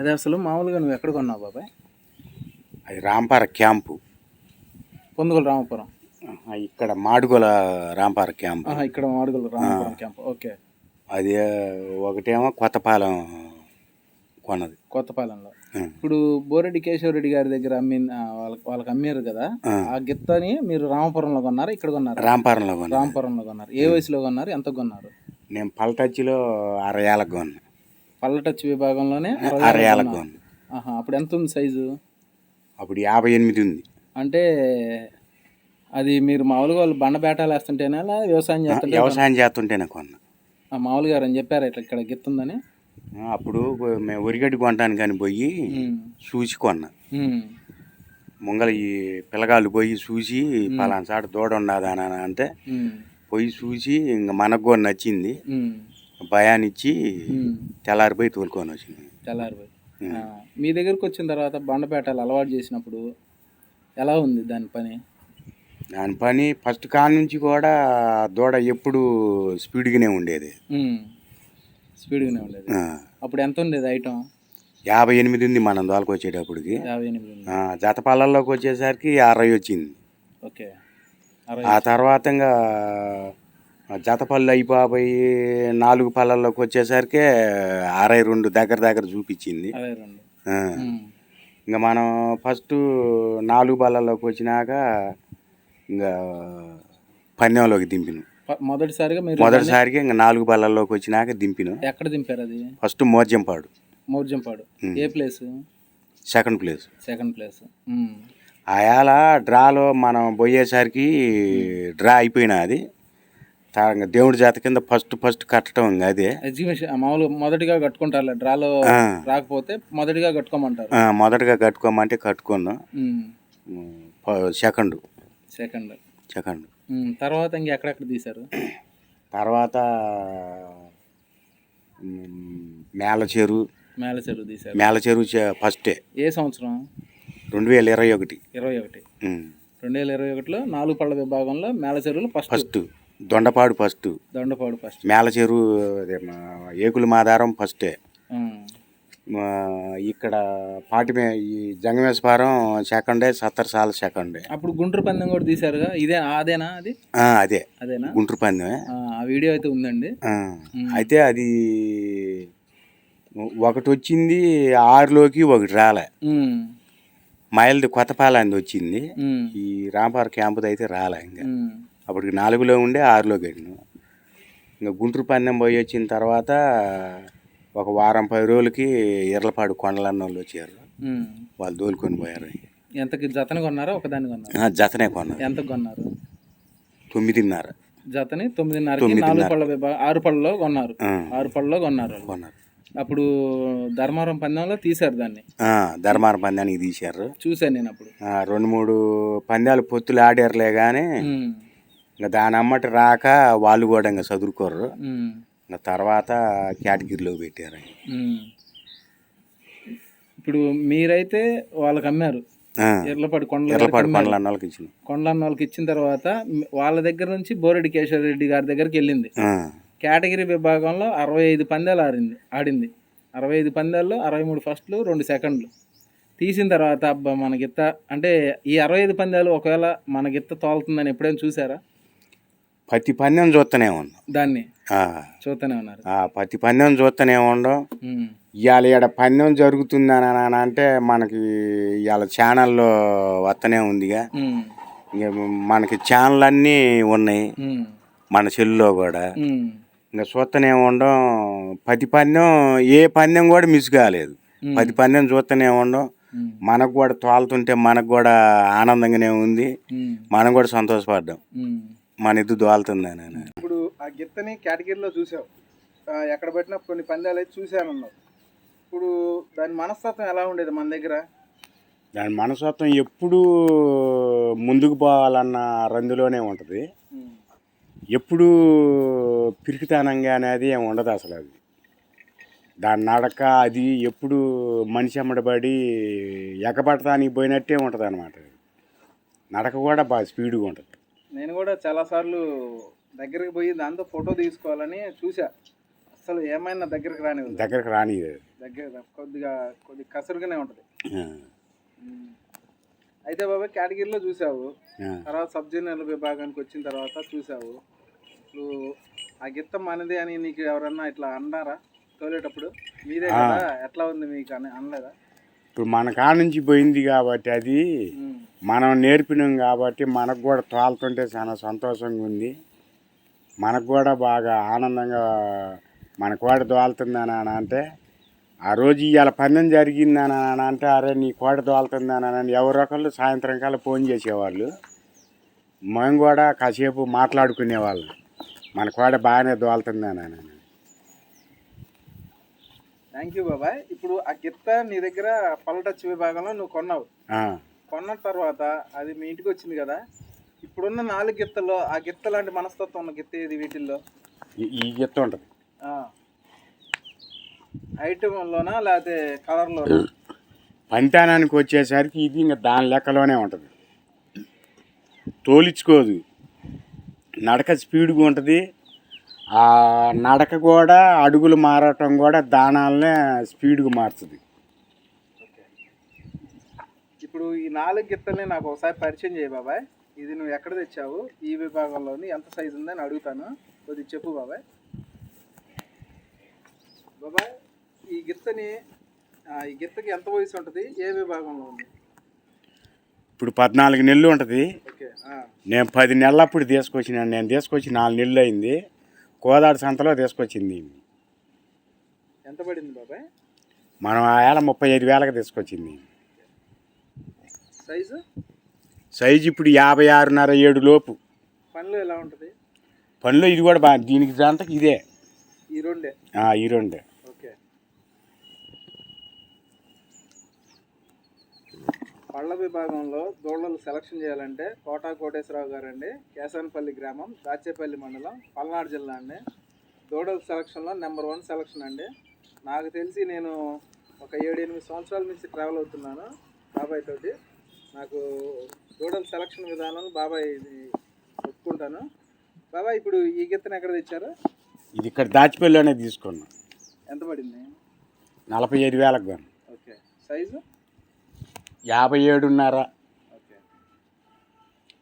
అది అసలు మామూలుగా నువ్వు ఎక్కడ కొన్నావు బాబాయ్? అది రాంపార క్యాంపు. పొందుగోలు రామపురం. ఇక్కడ మాడుగుల రాంపార క్యాంపు. ఇక్కడ మాడుగులు రామపురం క్యాంప్. ఓకే. అది ఒకటేమో కొత్తపాలెం కొన్నది. కొత్తపాలెంలో. ఇప్పుడు బోరెడ్డి కేశవరెడ్డి గారి దగ్గర అమ్మి వాళ్ళకి వాళ్ళకి అమ్మారు కదా ఆ. గిత్తని మీరు రామపురంలో కొన్నారు ఇక్కడ కొన్నారు? రాంపారంలో కొన్నది రామపురంలో కొన్నారు. ఏ వయసులో కొన్నారు ఎంత కొన్నారు? నేను పల్టచ్చిలో అరవై ఏళ్ళకి కొన్నా. పళ్ళ టచ్ విభాగంలోనే అప్పుడు ఎంత ఉంది సైజు? అప్పుడు యాభై ఎనిమిది ఉంది. అంటే అది మీరు మామూలుగా వాళ్ళు బండ బేటాలు వేస్తుంటేనే అలా వ్యవసాయం చేస్తుంటే వ్యవసాయం చేస్తుంటేనే కొన్నా. మామూలుగా అని చెప్పారు ఇట్లా ఇక్కడ గిత్తుందని? అప్పుడు మేము ఉరిగడ్డి కొంటాను కానీ పోయి. చూసి కొన్నా. ముంగల ఈ పిల్లగాళ్ళు పోయి చూసి పలానా చాట దూడ ఉండదా అని అంటే. పోయి చూసి ఇంక మనకు కూడా నచ్చింది. ఉమ్. తెల్లారిపోయి తోలుకొని వచ్చింది. తెల్లారిపోయి. మీ దగ్గరకు వచ్చిన తర్వాత బండపేటలు అలవాటు చేసినప్పుడు ఎలా ఉంది దాని పని? దాని పని ఫస్ట్ కాడ నుంచి కూడా దూడ ఎప్పుడు స్పీడ్గానే ఉండేది. స్పీడ్గానే ఉండేది. అప్పుడు ఎంత ఉండేది ఐటమ్ యాభై ఎనిమిది ఉంది మనం దోలకు వచ్చేటప్పటికి. యాభై ఎనిమిది ఉంది. ఆ, జత పళ్ళల్లోకి వచ్చేసరికి అరవై వచ్చింది. ఓకే. ఆ తర్వాత ఇంకా జత పళ్ళు అయిపోయి నాలుగు పళ్ళల్లోకి వచ్చేసరికి అరవై రెండు దగ్గర దగ్గర చూపించింది. ఇంకా మనం ఫస్ట్ నాలుగు బళ్ళల్లోకి వచ్చినాక ఇంకా పన్నెంలోకి దింపిను. మొదటిసారిగా మొదటిసారిగా ఇంకా నాలుగు బళ్ళల్లోకి వచ్చినాక దింపిను. ఎక్కడ దింపారు అది? ఫస్ట్ మోర్జంపాడు. మౌర్జంపాడు. ఏ place? Second place. Second place. ఆయాల డ్రాలో మనం పోయేసరికి డ్రా అయిపోయినా అది. తా- ఇంకా దేవుడి జాత కింద ఫస్ట్ ఫస్ట్ కట్టడం ఇంకా అదే. ఎగ్జిబిషన్ మామూలుగా మొదటిగా కట్టుకుంటారు డ్రాలో. రాకపోతే మొదటిగా కట్టుకోమంటారు. మొదటగా కట్టుకోమంటే కట్టుకున్నాం. సెకండ్. సెకండ్. సెకండ్. తర్వాత ఇంక ఎక్కడెక్కడ తీశారు? తర్వాత మేల చెరువు మేల చెరువు తీశారు. మేల చెరువు ఫస్టే. ఏ సంవత్సరం? రెండు వేల ఇరవై ఒకటి. ఇరవై ఒకటి. రెండు వేల ఇరవై ఒకటిలో నాలుగు పళ్ళ విభాగంలో మేల చెరువులు first. First. Dondapadu first. Dandapadu first. మేల చెరువు అదే మా ఏకుల మాదారం ఫస్టే. ఇక్కడ పాటిమే ఈ జంగమేశ్వరం సెకండే సత్తరసాల సెకండే. అప్పుడు గుంటూరు పందెం కూడా తీశారుగా? ఇదే అదేనా అది? అదే. అదేనా? గుంటూరు పందెమే. ఆ, వీడియో అయితే ఉందండి. అయితే అది ఒకటి వచ్చింది ఆరులోకి ఒకటి రాలే. మైల్ది కొత్తపాలాంది వచ్చింది. ఈ రాంపార క్యాంపుది అయితే రాలే ఇంకా. అప్పటికి నాలుగులో ఉండే ఆరులో గడిను. ఇంకా గుంటూరు పందెం పోయి వచ్చిన తర్వాత ఒక వారం పది రోజులకి ఇర్లపాడు కొండలన్న వాళ్ళు వచ్చారు. వాళ్ళు దోలుకొని పోయారు. ఎంతకి జతని కొన్నారా? ఒకదాన్ని కొన్నారా? జతనే కొన్నారు. ఎంత కొన్నారు? తొమ్మిదిన్నర. జతని తొమ్మిదిన్నరకి నాలుగు పళ్ళ ఆరు పళ్ళలో కొన్నారు. ఆరు పళ్ళలో కొన్నారు. కొన్నారు. అప్పుడు ధర్మవరం పందెంలో తీశారు దాన్ని. ధర్మారం పందానికి తీశారు. చూశాను నేను అప్పుడు. రెండు మూడు పందాలు పొత్తులు ఆడారులే కానీ. ఇంకా దాని అమ్మటి రాక వాళ్ళు కూడా ఇంకా చదువుకోరు. ఇంకా తర్వాత కేటగిరీలో పెట్టారు. ఇప్పుడు మీరైతే వాళ్ళకి అమ్మారు. ఆ, ఎర్లపాడు కొండల కొండలు వాళ్ళకి ఇచ్చిన. కొండలన్న వాళ్ళకి ఇచ్చిన తర్వాత వాళ్ళ దగ్గర నుంచి బోరెడ్డి కేశవ రెడ్డి గారి దగ్గరికి వెళ్ళింది. కేటగిరీ విభాగంలో అరవై ఐదు పందాలు ఆడింది ఆడింది. అరవై ఐదు పందాల్లో అరవై మూడు ఫస్ట్లు రెండు సెకండ్లు. తీసిన తర్వాత అబ్బా మనకిత్త అంటే ఈ అరవై ఐదు పందాలు ఒకవేళ మనకిత్త తోలుతుందని ఎప్పుడైనా చూసారా? ప్రతి పందెం చూస్తూనే ఉన్నాం దాన్ని చూస్తూనే ఉన్నారు ఆ, ప్రతి పందెం చూస్తూనే ఉండం. ఇవాళ ఈడ పందెం జరుగుతుంది అని అని అంటే మనకి ఇవాళ ఛానల్లో వస్తూనే ఉందిగా మనకి ఛానల్ అన్నీ ఉన్నాయి. మన సెల్లులో కూడా. ఇంకా చూస్తూనే ఉండం ప్రతి పందెం ఏ పందెం కూడా మిస్ కాలేదు. ప్రతి పందెం చూస్తూనే ఉండం. మనకు కూడా తోలుతుంటే మనకు కూడా ఆనందంగానే ఉంది. మనం కూడా సంతోషపడ్డాం. మన ఇద్దరు దోలుతుందని అని. ఇప్పుడు ఆ గిత్తని కేటగిరీలో చూసావు. ఎక్కడ పెట్టినా కొన్ని పందాలు అయితే చూశానన్నావు. ఇప్పుడు దాని మనస్తత్వం ఎలా ఉండేది మన దగ్గర? దాని మనస్తత్వం ఎప్పుడూ ముందుకు పోవాలన్న రందులోనే ఉంటుంది. ఎప్పుడు పిరికితనంగా అనేది ఏమి ఉండదు అసలు అది. దాని నడక అది ఎప్పుడు మనిషి అమ్మడబడి ఎగబడటానికి పోయినట్టే ఉంటుంది అనమాట నడక కూడా బాగా స్పీడ్గా ఉంటుంది. నేను కూడా చాలాసార్లు దగ్గరికి పోయి దాంతో ఫోటో తీసుకోవాలని చూసా అసలు ఏమైనా దగ్గరికి రాని దగ్గరకు రాని దగ్గర కొద్దిగా కొద్దిగా కసరుగానే ఉంటుంది. అయితే బాబాయ్ కేటగిరీలో చూసావు తర్వాత సబ్ జూనియర్ విభాగానికి వచ్చిన తర్వాత చూసావు ఇప్పుడు ఆ గిత్త మనదే అని నీకు ఎవరన్నా ఇట్లా అన్నారా? తోలేటప్పుడు? మీదే. కదా ఎట్లా ఉంది మీకు అని అనలేదా? ఇప్పుడు మన కాడ నుంచి పోయింది కాబట్టి అది. మనం నేర్పినాం కాబట్టి మనకు కూడా తోలుతుంటే చాలా సంతోషంగా ఉంది. మనకు కూడా బాగా ఆనందంగా మన కోడ తోలుతుందని అని అంటే ఆ రోజు ఇవాళ పందెం జరిగిందని అని అంటే అరే నీ కోడ తోలుతుందని అని ఎవరొకళ్ళు సాయంత్రం కల్లా ఫోన్ చేసేవాళ్ళు. మేము కూడా కాసేపు మాట్లాడుకునేవాళ్ళం. మన కోడ బాగానే తోలుతుందని అని. థ్యాంక్ యూ బాబాయ్. ఇప్పుడు ఆ గిత్త నీ దగ్గర పల్లటచ్ విభాగంలో నువ్వు కొన్నావు. కొన్న తర్వాత అది మీ ఇంటికి వచ్చింది కదా. ఇప్పుడున్న నాలుగు గిత్తల్లో ఆ గిత్త లాంటి మనస్తత్వం ఉన్న గిత్త ఏది వీటిల్లో? ఈ- ఈ గీత ఉంటుంది. ఐటెంలోనా లేకపోతే కలర్లోనా పంతానానికి వచ్చేసరికి ఇది ఇంకా దాని లెక్కలోనే ఉంటుంది. తోలించుకోదు నడక స్పీడ్గా ఉంటుంది. ఆ నడక కూడా అడుగులు మారటం కూడా దానాలనే స్పీడ్గా మారుతుంది. ఓకే ఇప్పుడు ఈ నాలుగు గిత్తల్ని నాకు ఒకసారి పరిచయం చేయి బాబాయ్. ఇది నువ్వు ఎక్కడ తెచ్చావు? ఈ విభాగంలోని ఎంత సైజు ఉందని అడుగుతాను. కొద్దిగా చెప్పు బాబాయ్. బాబాయ్ ఈ గిత్తని ఈ గిత్తకి ఎంత వయసు ఉంటుంది? ఏ విభాగంలో ఉంది? ఇప్పుడు పద్నాలుగు నెలలు ఉంటుంది. నేను పది నెలలప్పుడు తీసుకొచ్చినాను నేను తీసుకొచ్చి నాలుగు నెలలు అయింది. కోదాడు సంతలో తీసుకొచ్చింది. ఎంత పడింది బాబాయ్? మనం ఆ ఏళ్ళ ముప్పై ఐదు వేలకు తీసుకొచ్చింది. సైజు? సైజు ఇప్పుడు యాభై ఆరున్నర ఏడు లోపు. పనిలో ఎలా ఉంటుంది? పనిలో ఇది కూడా బాగా దీనికి దాంతకి ఇదే. ఈ రెండే. ఈ రెండే ఓకే పళ్ళ విభాగంలో దూడలు సెలక్షన్ చేయాలంటే కోటా కోటేశ్వరరావు గారు అండి గ్రామం దాచేపల్లి మండలం పల్నాడు జిల్లా అండి దూడల సెలక్షన్లో నెంబర్ వన్ సెలక్షన్ అండి. నాకు తెలిసి నేను ఒక ఏడు ఎనిమిది సంవత్సరాల నుంచి ట్రావెల్ అవుతున్నాను బాబాయ్ తోటి. నాకు దూడల సెలక్షన్ విధానం బాబాయ్ ఇది ఒప్పుకుంటాను. బాబాయ్ ఇప్పుడు ఈ గిత్తను ఎక్కడ తెచ్చారు? ఇది ఇక్కడ దాచిపల్లిలోనే తీసుకున్నాం ఎంత పడింది? నలభై ఐదు వేలకు ఓకే. సైజు? యాభై ఏడున్నర. ఓకే.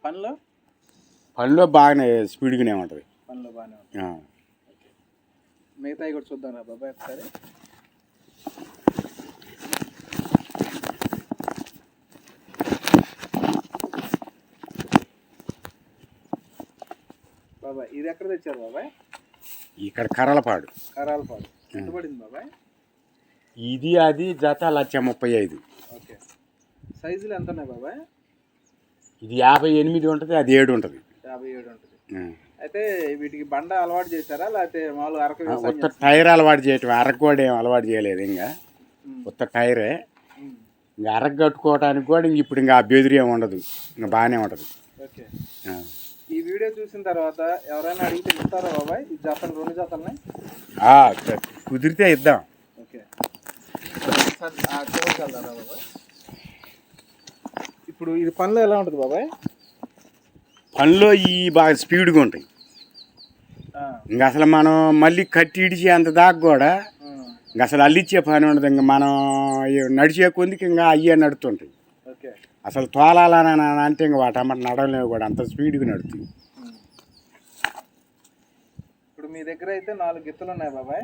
పనిలో? పనిలో బాగానే స్పీడ్గానే ఉంటుంది. పనిలో బాగానే. ఓకే. మిగతాయి కూడా చూద్దాం రా బాబాయ్ ఒకసారి. బాబాయ్ ఇది ఎక్కడ తెచ్చారు బాబాయ్? ఇక్కడ కర్రలపాడు. కరాలపాడు ఎంత పడింది బాబాయ్? ఇది అది జత లక్ష ముప్పై ఐదు. సైజులు ఎంత ఉన్నాయి బాబాయ్? ఇది యాభై ఎనిమిది ఉంటుంది అది ఏడు ఉంటుంది. యాభై ఏడు ఉంటుంది. అయితే వీటికి బండ అలవాటు చేశారా? లేకపోతే మామూలు అరక ఉత్త టైర్ అలవాటు చేయటం అరకు కూడా ఏం అలవాటు చేయలేదు ఇంకా. ఉత్త టైరే. ఇంకా అరకు కట్టుకోవడానికి కూడా ఇంక ఇప్పుడు ఇంకా ఏమి ఉండదు ఇంకా బాగానే ఉంటుంది. ఓకే. ఈ వీడియో చూసిన తర్వాత ఎవరైనా అడిగితే ఇస్తారా బాబాయ్? ఈ జతలు రెండు జతల్ని కుదిరితే ఇద్దాం. ఓకే. బాబాయ్. ఇప్పుడు ఇది పనిలో ఎలా ఉంటుంది బాబాయ్? పనిలో ఈ బాగా స్పీడ్గా ఉంటాయి. ఇంకా అసలు మనం మళ్ళీ కట్టి ఇడిచి అంత దాకా కూడా ఇంకా అసలు అల్లిచ్చే పని ఉండదు. ఇంకా మనం నడిచే కొందికి ఇంకా అయ్యే నడుతుంటాయి. ఓకే. అసలు తోలాలని అంటే ఇంకా వాటి అమ్మ నడవలేవు కూడా. అంత స్పీడ్గా నడుతుంది. ఇప్పుడు మీ దగ్గర అయితే నాలుగు గిత్తలు ఉన్నాయి బాబాయ్.